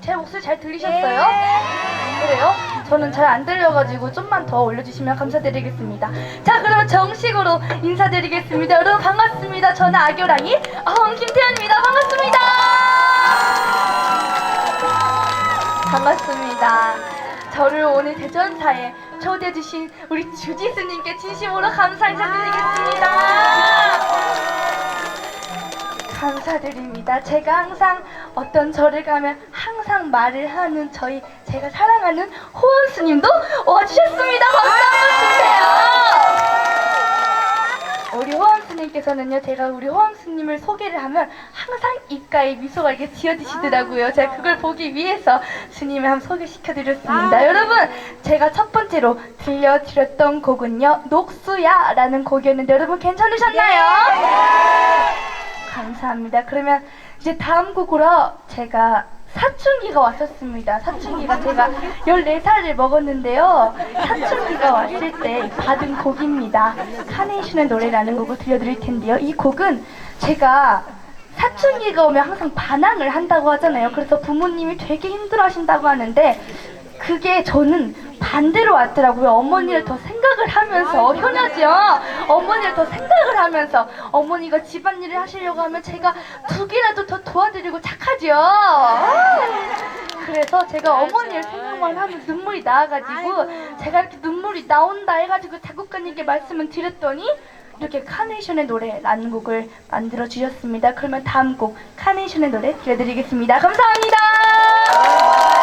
제 목소리 잘 들리셨어요? 그래요? 저는 잘 안 들려가지고 좀만 더 올려주시면 감사드리겠습니다. 자 그러면 정식으로 인사드리겠습니다. 여러분 반갑습니다. 저는 아교랑이 아홍 김태현입니다. 반갑습니다. 반갑습니다. 저를 오늘 대전사에 초대해주신 우리 주지스님께 진심으로 감사 인사드리겠습니다. 감사드립니다. 제가 항상 어떤 절을 가면 항상 말을 하는 저희 제가 사랑하는 호원 스님도 와주셨습니다. 박수 한번 주세요. 우리 호원 스님께서는요, 제가 우리 호원 스님을 소개를 하면 항상 입가에 미소가 이렇게 지어지시더라고요. 제가 그걸 보기 위해서 스님을 한번 소개시켜드렸습니다. 여러분, 제가 첫 번째로 들려드렸던 곡은요, 녹수야라는 곡이었는데 여러분 괜찮으셨나요? 감사합니다. 그러면 이제 다음 곡으로 제가 사춘기가 왔었습니다. 사춘기가 제가 14살을 먹었는데요. 사춘기가 왔을 때 받은 곡입니다. 카네이션의 노래라는 곡을 들려드릴 텐데요. 이 곡은 제가 사춘기가 오면 항상 반항을 한다고 하잖아요. 그래서 부모님이 되게 힘들어 하신다고 하는데 그게 저는 반대로 왔더라고요. 어머니를 더 생각을 하면서 효녀죠. 어머니를 더 생각을 하면서 어머니가 집안일을 하시려고 하면 제가 두 개라도 더 도와드리고 착하죠. 그래서 제가 어머니를 생각만 하면 눈물이 나와가지고 제가 이렇게 눈물이 나온다 해가지고 작곡가님께 말씀을 드렸더니 이렇게 카네이션의 노래라는 곡을 만들어 주셨습니다. 그러면 다음 곡 카네이션의 노래 들려드리겠습니다. 감사합니다.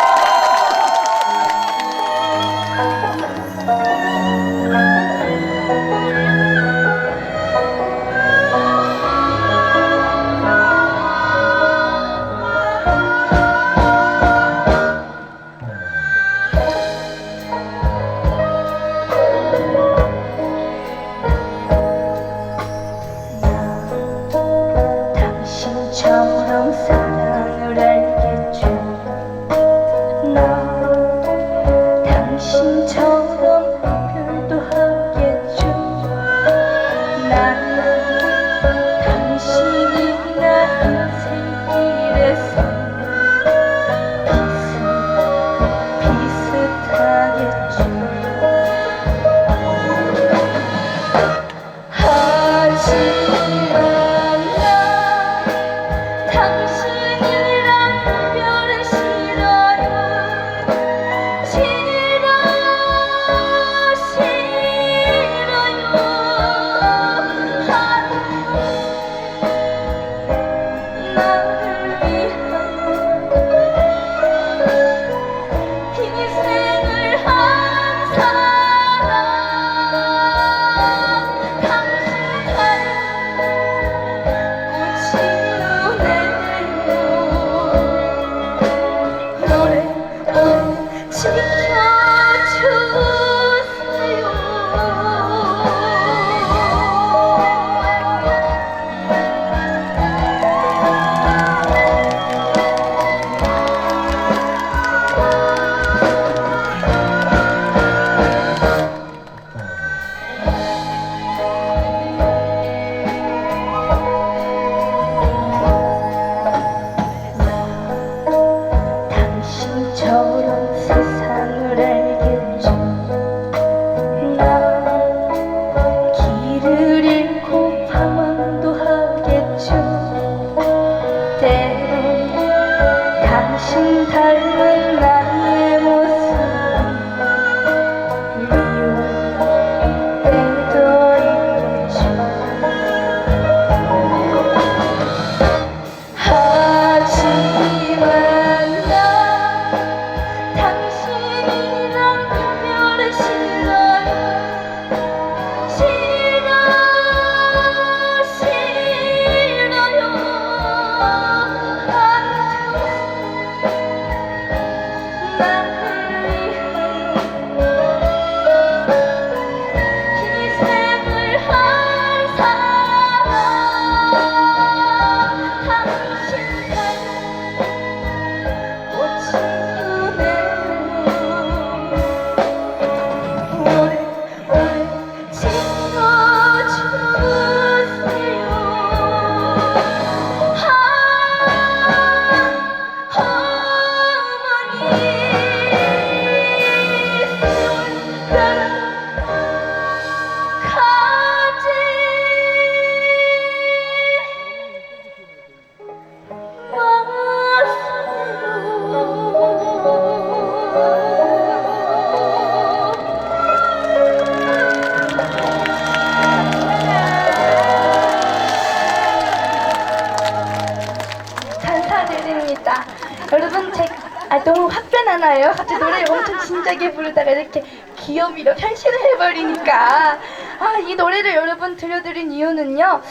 해버리니까 아, 이 노래를 여러분 들려드린 이유는요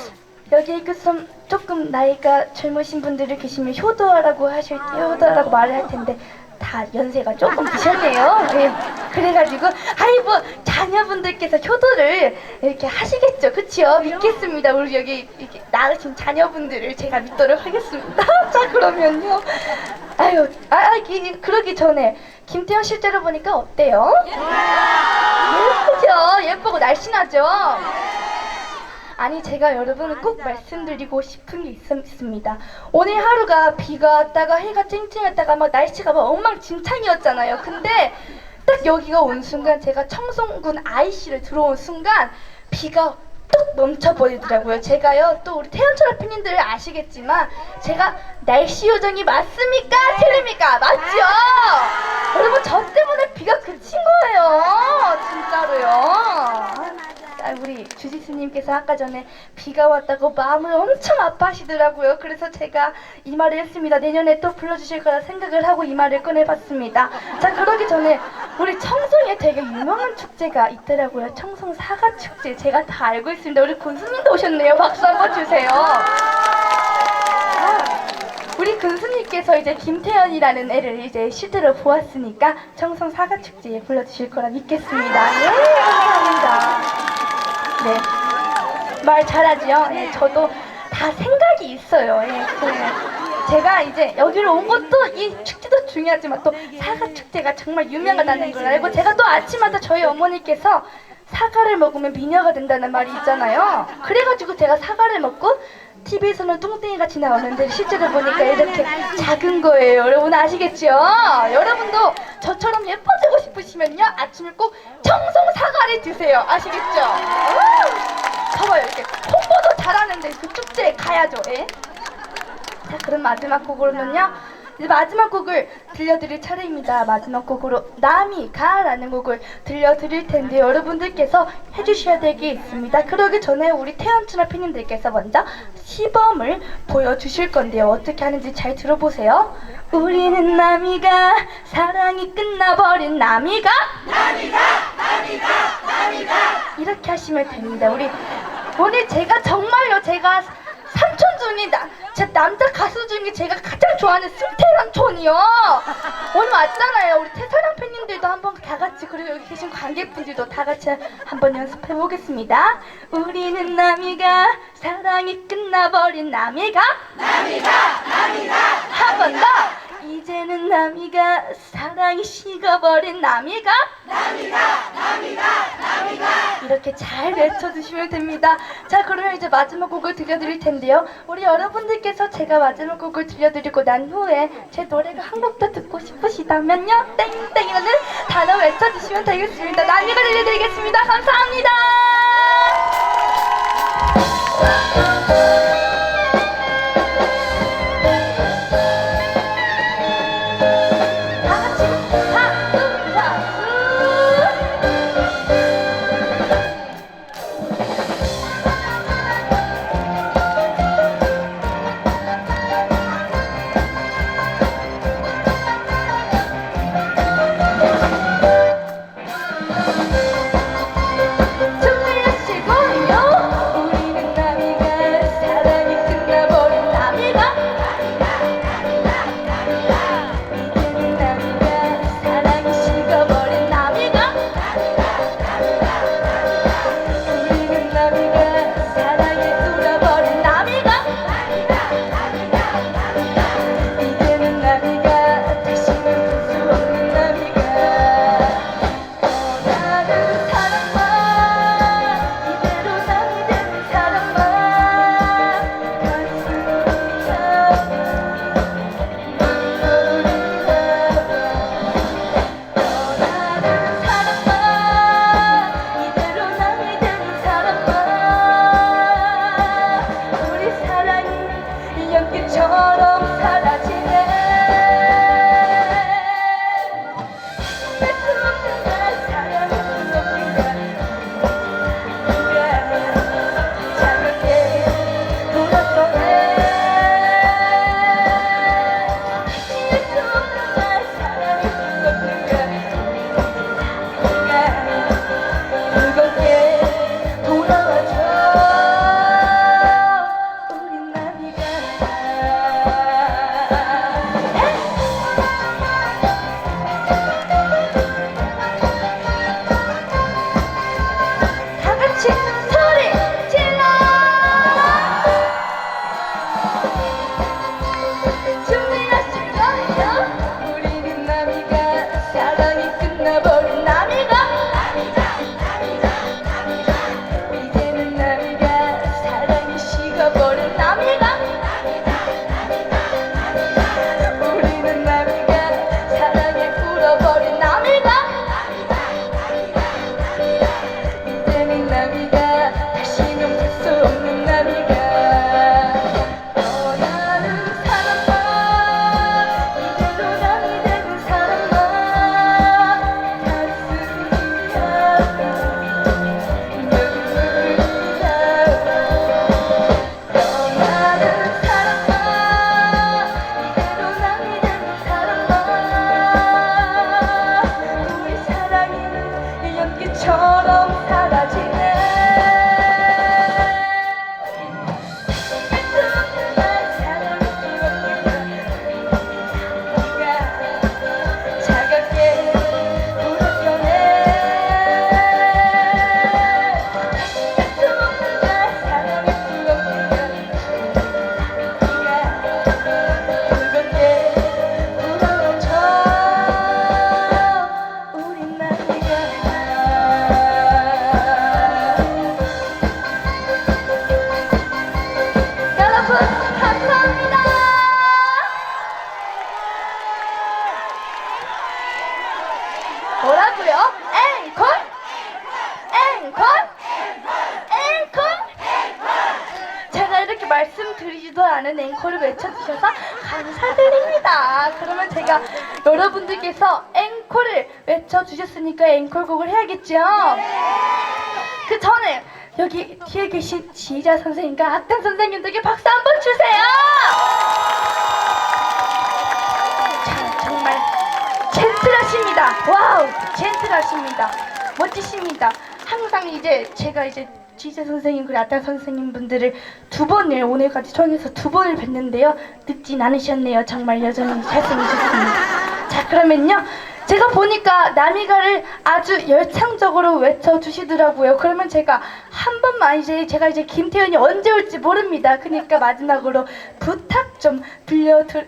여기 그 좀 조금 나이가 젊으신 분들이 계시면 효도라고 하실 때 효도라고 말을 할 텐데 다 연세가 조금 드셨네요. 네. 그래가지고 아이 뭐 자녀분들께서 효도를 이렇게 하시겠죠, 그치요? 믿겠습니다. 우리 여기 이렇게 낳으신 자녀분들을 제가 믿도록 하겠습니다. 자 그러면요. 아유, 아, 아 이, 그러기 전에 김태현 실제로 보니까 어때요? 예쁘죠? 예쁘고 날씬하죠? 아니 제가 여러분 꼭 말씀드리고 싶은 게 있, 있습니다. 오늘 하루가 비가 왔다가 해가 쨍쨍했다가 막 날씨가 막 엉망진창이었잖아요. 근데 딱 여기가 온 순간 제가 청송군 IC를 들어온 순간 비가 뚝 넘쳐버리더라고요. 제가요, 또 우리 태연철 팬님들 아시겠지만, 제가 날씨 요정이 맞습니까? 틀립니까? 맞죠? 여러분, 저 때문에 비가 그친 거예요. 진짜로요. 아, 우리 주지스님께서 아까 전에 비가 왔다고 마음을 엄청 아파하시더라고요. 그래서 제가 이 말을 했습니다. 내년에 또 불러주실 거라 생각을 하고 이 말을 꺼내봤습니다. 자, 그러기 전에 우리 청송에 되게 유명한 축제가 있더라고요. 청송 사과 축제. 제가 다 알고 있습니다. 우리 군수님도 오셨네요. 박수 한번 주세요. 아, 우리 군수님께서 이제 김태연이라는 애를 이제 실제로 보았으니까 청송 사과 축제에 불러주실 거라 믿겠습니다. 예, 감사합니다. 네. 말 잘하지요? 예, 저도 다 생각이 있어요. 예, 네. 제가 이제 여기로 온 것도 이 축제도 중요하지만 또 사과 축제가 정말 유명하다는 걸 알고 제가 또 아침마다 저희 어머니께서 사과를 먹으면 미녀가 된다는 말이 있잖아요. 그래가지고 제가 사과를 먹고 TV에서는 뚱땡이 같이 나오는데 실제로 보니까 이렇게 작은 거예요. 여러분 아시겠죠? 여러분도 저처럼 예뻐지고 싶으시면요 아침에 꼭 청송 사과를 드세요. 아시겠죠? 우! 봐봐요 이렇게 홍보도 잘하는데 그 축제에 가야죠. 예? 자 그럼 마지막 곡으로는요 이제 마지막 곡을 들려드릴 차례입니다 마지막 곡으로 남이 가라는 곡을 들려드릴 텐데 여러분들께서 해주셔야 될 게 있습니다 그러기 전에 우리 태연춘아 팬님들께서 먼저 시범을 보여주실 건데요 어떻게 하는지 잘 들어보세요 우리는 남이가 사랑이 끝나버린 남이가 이렇게 하시면 됩니다. 우리 오늘 제가 정말요 제가 삼촌 중에 나, 제 남자 가수 중에 제가 가장 좋아하는 승태란 촌이요. 오늘 왔잖아요. 우리 태사랑 팬님들도 한번 다 같이 그리고 여기 계신 관객분들도 다 같이 한번 연습해 보겠습니다. 우리는 남이가 사랑이 끝나버린 남이가 남이가 남이가 한 번 더. 이제는 남이가 사랑이 식어버린 남이가 이렇게 잘 외쳐주시면 됩니다. 자, 그러면 이제 마지막 곡을 들려드릴 텐데요. 우리 여러분들께서 제가 마지막 곡을 들려드리고 난 후에 제 노래가 한 곡 더 듣고 싶으시다면요. 땡땡이라는 단어 외쳐주시면 되겠습니다. 남이가 들려드리겠습니다. 감사합니다. 다 여러분들께서 앵콜을 외쳐주셨으니까 앵콜곡을 해야겠죠? 그 전에 여기 뒤에 계신 지휘자 선생님과 악당 선생님들께 박수 한번 주세요! 자, 정말 젠틀하십니다. 와우, 젠틀하십니다. 멋지십니다. 항상 이제 제가 이제 지휘자 선생님 그리고 악당 선생님 분들을 두 번을 오늘까지 총해서 두 번을 뵀는데요. 늦진 않으셨네요. 정말 여전히 잘생기셨습니다. 자, 그러면요. 제가 보니까 나미가를 아주 열창적으로 외쳐주시더라고요. 그러면 제가 한 번만 이제 제가 이제 김태현이 언제 올지 모릅니다. 그러니까 마지막으로 부탁 좀 들려드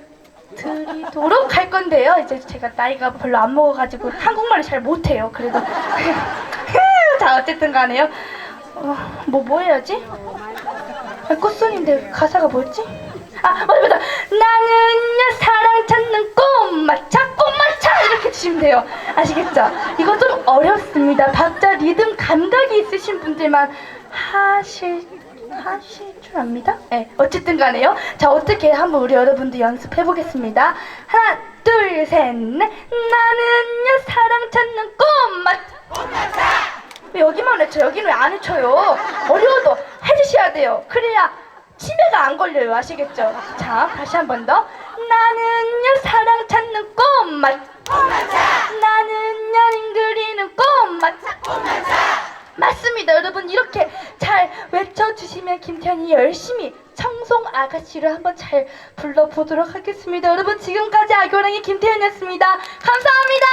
드리도록 할 건데요. 이제 제가 나이가 별로 안 먹어가지고 한국말을 잘 못해요. 그래도 자 어쨌든 간에요. 어, 뭐, 뭐 해야지? 아, 꽃송인데 가사가 뭐였지? 아 맞아 맞아. 나는야 사랑 찾는 꽃마차 꽃마차! 이렇게 주시면 돼요. 아시겠죠? 이거 좀 어렵습니다. 박자 리듬 감각이 있으신 분들만 하실 하실 줄 압니다? 네 어쨌든 간에요. 자 어떻게 한번 우리 여러분들 연습해 보겠습니다. 하나 둘 셋 넷. 나는야 사랑 찾는 꽃마차! 왜 여기만 외쳐? 여기는 왜 안 외쳐요? 어려워도 해주셔야 돼요. 그래야 치매가 안 걸려요. 아시겠죠? 자, 다시 한 번 더. 나는요, 사랑 찾는 꽃맛. 나는요, 링 그리는 꽃맛. 맞습니다. 여러분, 이렇게 잘 외쳐주시면 김태현이 열심히 청송 아가씨를 한번 잘 불러보도록 하겠습니다. 여러분, 지금까지 아교랑의 김태현이었습니다. 감사합니다.